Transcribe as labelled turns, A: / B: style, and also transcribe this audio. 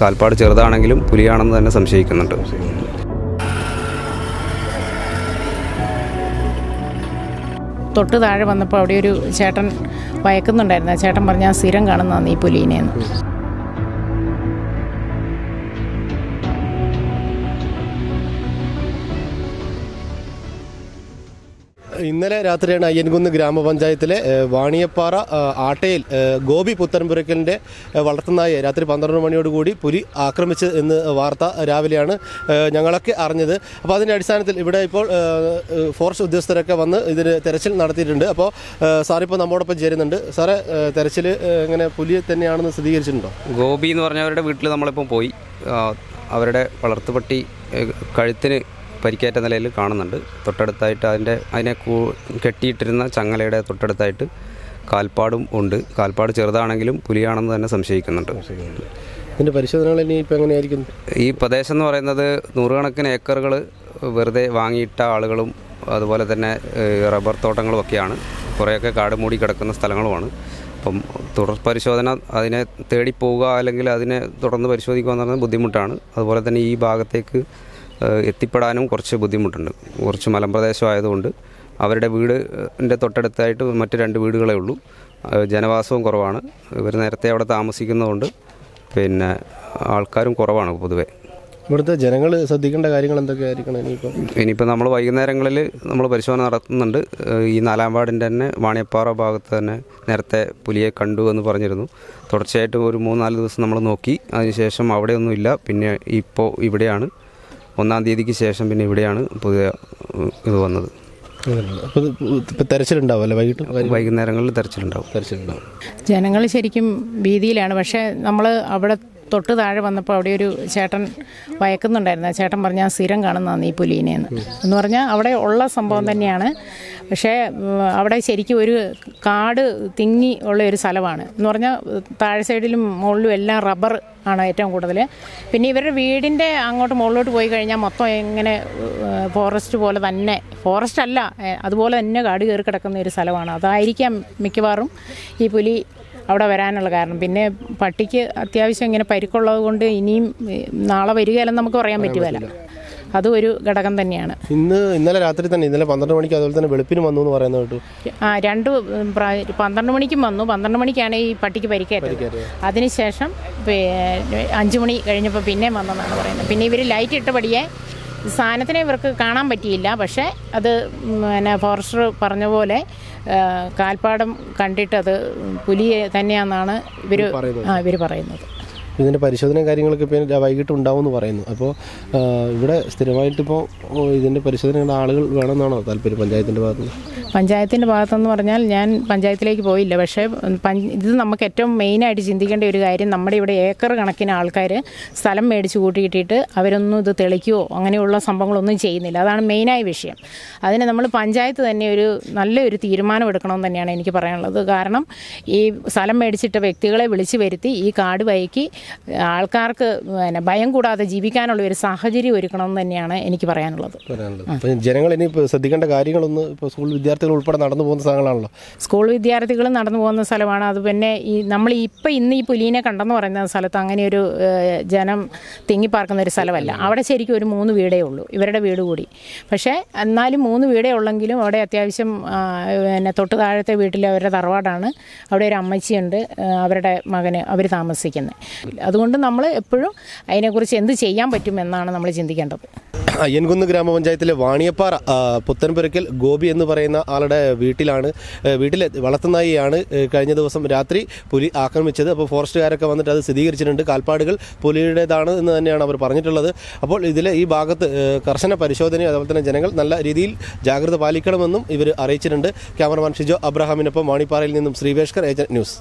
A: കാൽപ്പാട് ചെറുതാണെങ്കിലും പുലിയാണെന്ന് തന്നെ സംശയിക്കുന്നുണ്ട്.
B: തൊട്ട് താഴെ വന്നപ്പോൾ അവിടെ ഒരു ചേട്ടൻ വയക്കുന്നുണ്ടായിരുന്നു. ചേട്ടൻ പറഞ്ഞാൽ സ്ഥിരം കാണുന്നതാണ് ഈ പുലീനെന്ന്.
C: ഇന്നലെ രാത്രിയാണ് അയ്യൻകുന്ന് ഗ്രാമപഞ്ചായത്തിലെ വാണിയപ്പാറ ആട്ടയിൽ ഗോപി പുത്തൻപുരക്കലിന്റെ ഏഹ്, വളർത്തുനായെ രാത്രി പന്ത്രണ്ട് മണിയോടുകൂടി പുലി ആക്രമിച്ച് എന്ന് വാർത്ത രാവിലെയാണ് ഞങ്ങളൊക്കെ അറിഞ്ഞത്. അപ്പോൾ അതിന്റെ അടിസ്ഥാനത്തിൽ ഇവിടെ ഇപ്പോൾ ഫോറസ്റ്റ് ഉദ്യോഗസ്ഥരൊക്കെ വന്ന് ഇതിന് തെരച്ചിൽ നടത്തിയിട്ടുണ്ട്. അപ്പോൾ സാറിപ്പോൾ നമ്മോടൊപ്പം ചേരുന്നുണ്ട്. സാറേ തെരച്ചിൽ ഇങ്ങനെ പുലി തന്നെയാണെന്ന് സ്ഥിരീകരിച്ചിട്ടുണ്ടോ?
A: ഗോപി എന്ന് പറഞ്ഞവരുടെ വീട്ടിൽ നമ്മളിപ്പം പോയി. അവരുടെ വളർത്തുപട്ടി കഴുത്തിന് പരിക്കേറ്റ നിലയിൽ കാണുന്നുണ്ട്. തൊട്ടടുത്തായിട്ട് അതിന്റെ അതിനെ കൂ കെട്ടിയിട്ടിരുന്ന ചങ്ങലയുടെ തൊട്ടടുത്തായിട്ട് കാൽപ്പാടും ഉണ്ട്. കാൽപ്പാട് ചെറുതാണെങ്കിലും പുലിയാണെന്ന് തന്നെ സംശയിക്കുന്നുണ്ട്.
C: ഇതിന്റെ പരിശോധനകൾ ഇനി ഇപ്പോൾ എങ്ങനെയായിരിക്കും?
A: ഈ പ്രദേശം എന്ന് പറയുന്നത് നൂറുകണക്കിന് ഏക്കറുകൾ വെറുതെ വാങ്ങിയിട്ട ആളുകളും അതുപോലെ തന്നെ റബ്ബർ തോട്ടങ്ങളും ഒക്കെയാണ്. കുറേയൊക്കെ കാട് മൂടി കിടക്കുന്ന സ്ഥലങ്ങളുമാണ്. അപ്പം തുടർ പരിശോധന അതിനെ തേടി പോവുക അല്ലെങ്കിൽ അതിനെ തുടർന്ന് പരിശോധിക്കുക എന്ന് പറയുന്നത് ബുദ്ധിമുട്ടാണ്. അതുപോലെ തന്നെ ഈ ഭാഗത്തേക്ക് എത്തിപ്പെടാനും കുറച്ച് ബുദ്ധിമുട്ടുണ്ട്. കുറച്ച് മലമ്പ്രദേശം ആയതുകൊണ്ട് അവരുടെ വീടിന്റെ തൊട്ടടുത്തായിട്ട് മറ്റ് രണ്ട് വീടുകളേ ഉള്ളൂ. ജനവാസവും കുറവാണ്. ഇവർ നേരത്തെ അവിടെ താമസിക്കുന്നതുകൊണ്ട് പിന്നെ ആൾക്കാരും കുറവാണ് പൊതുവെ.
C: ഇവിടുത്തെ ജനങ്ങൾ ശ്രദ്ധിക്കേണ്ട കാര്യങ്ങൾ എന്തൊക്കെയായിരിക്കണം ഇനിയിപ്പോൾ
A: ഇനിയിപ്പോൾ നമ്മൾ വൈകുന്നേരങ്ങളിൽ നമ്മൾ പരിശോധന നടത്തുന്നുണ്ട്. ഈ നാലാം വാർഡിന്റെ തന്നെ വാണിയപ്പാറ ഭാഗത്ത് തന്നെ നേരത്തെ പുലിയെ കണ്ടു എന്ന് പറഞ്ഞിരുന്നു. തുടർച്ചയായിട്ട് ഒരു മൂന്നാൽ ദിവസം നമ്മൾ നോക്കി. അതിനുശേഷം അവിടെയൊന്നുമില്ല. പിന്നെ ഇപ്പോൾ ഇവിടെയാണ്. ഒന്നാം തീയതിക്ക് ശേഷം പിന്നെ ഇവിടെയാണ് പുതിയ ഇത് വന്നത്.
C: തെരച്ചിലുണ്ടാവും വൈകിട്ട്
A: വൈകുന്നേരങ്ങളിൽ തെരച്ചിലുണ്ടാവും.
C: തെരച്ചിലുണ്ടാവും.
B: ജനങ്ങൾ ശരിക്കും ഭീതിയിലാണ്. പക്ഷേ നമ്മൾ അവിടെ തൊട്ട് താഴെ വന്നപ്പോൾ അവിടെ ഒരു ചേട്ടൻ വയക്കുന്നുണ്ടായിരുന്നു. ചേട്ടൻ പറഞ്ഞാൽ സ്ഥിരം കാണുന്നതാണ് ഈ പുലീനെന്ന്. എന്ന് പറഞ്ഞാൽ അവിടെ ഉള്ള സംഭവം തന്നെയാണ്. പക്ഷേ അവിടെ ശരിക്കും ഒരു കാട് തിങ്ങി ഉള്ള ഒരു സ്ഥലമാണ്. എന്ന് പറഞ്ഞാൽ താഴെ സൈഡിലും മുകളിലും എല്ലാം റബ്ബർ ആണ് ഏറ്റവും കൂടുതൽ പിന്നെ ഇവരുടെ വീടിന്റെ അങ്ങോട്ട് മുകളിലോട്ട് പോയി കഴിഞ്ഞാൽ മൊത്തം ഇങ്ങനെ ഫോറസ്റ്റ് പോലെ തന്നെ ഫോറസ്റ്റ് അല്ല അതുപോലെ തന്നെ കാട് കയറി കിടക്കുന്ന ഒരു സ്ഥലമാണ്. അതായിരിക്കാം മിക്കവാറും ഈ പുലി അവിടെ വരാനുള്ള കാരണം. പിന്നെ പട്ടിക്ക് അത്യാവശ്യം ഇങ്ങനെ പരിക്കുള്ളത് കൊണ്ട് ഇനിയും നാളെ വരികയല്ലെന്ന് നമുക്ക് പറയാൻ പറ്റുമല്ല അതും ഒരു ഘടകം തന്നെയാണ്.
C: ഇന്ന് ഇന്നലെ രാത്രി തന്നെ ഇന്നലെ പന്ത്രണ്ട് മണിക്ക് അതുപോലെ തന്നെ വെളുപ്പിന് വന്നു എന്ന് പറയുന്നത് കേട്ടു.
B: ആ രണ്ട് പന്ത്രണ്ട് മണിക്കും വന്നു. പന്ത്രണ്ട് മണിക്കാണ് ഈ പട്ടിക്ക് പരിക്കേറ്റത്. അതിനുശേഷം അഞ്ചു മണി കഴിഞ്ഞപ്പോൾ പിന്നെ വന്നെന്നാണ് പറയുന്നത്. പിന്നെ ഇവർ ലൈറ്റ് ഇട്ടപടിയെ സാധനത്തിനെ ഇവർക്ക് കാണാൻ പറ്റിയില്ല. പക്ഷേ അത് പിന്നെ ഫോറസ്റ്റർ പറഞ്ഞ പോലെ കാൽപ്പാടം കണ്ടിട്ട് അത് പുലിയെ തന്നെയാണെന്നാണ് ഇവർ ആ ഇവർ പറയുന്നത്.
C: ഇതിന്റെ പരിശോധനയും കാര്യങ്ങളൊക്കെ ഇപ്പോൾ വൈകിട്ട് ഉണ്ടാവുമെന്ന് പറയുന്നു. അപ്പോൾ ഇവിടെ സ്ഥിരമായിട്ടിപ്പോൾ ഇതിന്റെ പരിശോധനയുടെ ആളുകൾ വേണമെന്നാണോ താല്പര്യം പഞ്ചായത്തിന്റെ ഭാഗത്ത്
B: പഞ്ചായത്തിന്റെ ഭാഗത്തെന്ന് പറഞ്ഞാൽ ഞാൻ പഞ്ചായത്തിലേക്ക് പോയില്ല. പക്ഷേ ഇത് നമുക്ക് ഏറ്റവും മെയിനായിട്ട് ചിന്തിക്കേണ്ട ഒരു കാര്യം നമ്മുടെ ഇവിടെ ഏക്കർ കണക്കിന് ആൾക്കാർ സ്ഥലം മേടിച്ച് കൂട്ടിയിട്ടിട്ട് അവരൊന്നും ഇത് തെളിക്കുകയോ അങ്ങനെയുള്ള സംഭവങ്ങളൊന്നും ചെയ്യുന്നില്ല. അതാണ് മെയിനായ വിഷയം. അതിന് നമ്മൾ പഞ്ചായത്ത് തന്നെ ഒരു നല്ലൊരു തീരുമാനം എടുക്കണമെന്ന് തന്നെയാണ് എനിക്ക് പറയാനുള്ളത്. കാരണം ഈ സ്ഥലം മേടിച്ചിട്ട വ്യക്തികളെ വിളിച്ചു വരുത്തി ഈ കാട് വയക്കി ആൾക്കാർക്ക് പിന്നെ ഭയം കൂടാതെ ജീവിക്കാനുള്ള ഒരു സാഹചര്യം ഒരുക്കണമെന്ന് തന്നെയാണ് എനിക്ക് പറയാനുള്ളത്.
C: ജനങ്ങൾ ഇനി ശ്രദ്ധിക്കേണ്ട കാര്യങ്ങളൊന്ന് ഇപ്പോൾ സ്കൂൾ വിദ്യാർത്ഥികൾ ഉൾപ്പെടെ നടന്നു പോകുന്ന സ്ഥലങ്ങളാണല്ലോ
B: സ്കൂൾ വിദ്യാർത്ഥികൾ നടന്നു പോകുന്ന സ്ഥലമാണ്. അത് പിന്നെ ഈ നമ്മൾ ഇപ്പം ഇന്ന് ഈ പുലീനെ കണ്ടെന്ന് പറയുന്ന സ്ഥലത്ത് അങ്ങനെ ഒരു ജനം തിങ്ങിപ്പാർക്കുന്ന ഒരു സ്ഥലമല്ല. അവിടെ ശരിക്കും ഒരു മൂന്ന് വീടേ ഉള്ളൂ. ഇവരുടെ വീട് കൂടി. പക്ഷേ എന്നാലും മൂന്ന് വീടേ ഉള്ളെങ്കിലും അവിടെ അത്യാവശ്യം പിന്നെ തൊട്ട് താഴത്തെ വീട്ടിൽ അവരുടെ തറവാടാണ്. അവിടെ ഒരു അമ്മച്ചിയുണ്ട് അവരുടെ മകന് അവർ താമസിക്കുന്നത്. അതുകൊണ്ട് നമ്മൾ എപ്പോഴും അതിനെക്കുറിച്ച് എന്ത് ചെയ്യാൻ പറ്റുമെന്നാണ് നമ്മൾ ചിന്തിക്കേണ്ടത്.
C: അയ്യൻകുന്ന് ഗ്രാമപഞ്ചായത്തിലെ വാണിയപ്പാറ പുത്തൻപുരക്കൽ ഗോപി എന്ന് പറയുന്ന ആളുടെ വീട്ടിലാണ് വീട്ടിലെ വളർത്തുനായിയാണ് കഴിഞ്ഞ ദിവസം രാത്രി പുലി ആക്രമിച്ചത്. അപ്പോൾ ഫോറസ്റ്റുകാരൊക്കെ വന്നിട്ട് അത് സ്ഥിരീകരിച്ചിട്ടുണ്ട്. കാൽപ്പാടുകൾ പുലിയുടേതാണ് എന്ന് തന്നെയാണ് അവർ പറഞ്ഞിട്ടുള്ളത്. അപ്പോൾ ഇതിൽ ഈ ഭാഗത്ത് കർശന പരിശോധനയും അതുപോലെ തന്നെ ജനങ്ങൾ നല്ല രീതിയിൽ ജാഗ്രത പാലിക്കണമെന്നും ഇവർ അറിയിച്ചിട്ടുണ്ട്. ക്യാമറമാൻ ഷിജോ അബ്രഹാമിനൊപ്പം വാണിപ്പാറയിൽ നിന്നും ശ്രീവേഷ്കർ ഏജന്റ് ന്യൂസ്.